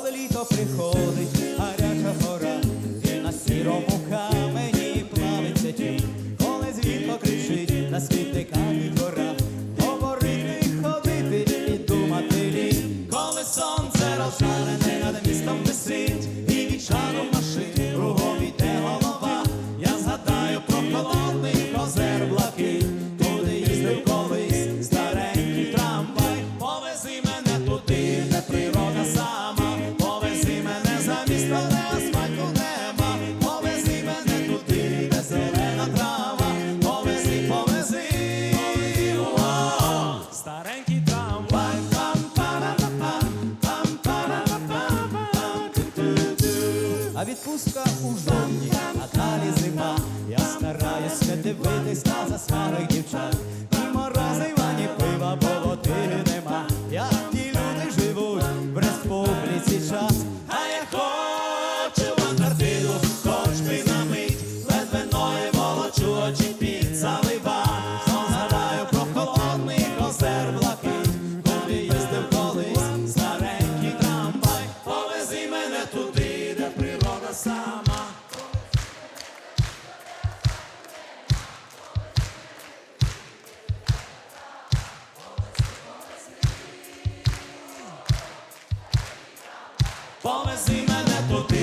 коли літо приходить, гаряча гора, і на сірому камені плавиться тінь, коли звітло кричить, на світи не гора, говорити, ходити і думати лінь, коли сонце розтане а відпустка у жовтні, а далі зима. Я стараюсь не дивитись на засмалих дівчат. Ні морозива, ні пива, бо води нема. Як ті люди живуть в республіці час. сама. Повези мене туди.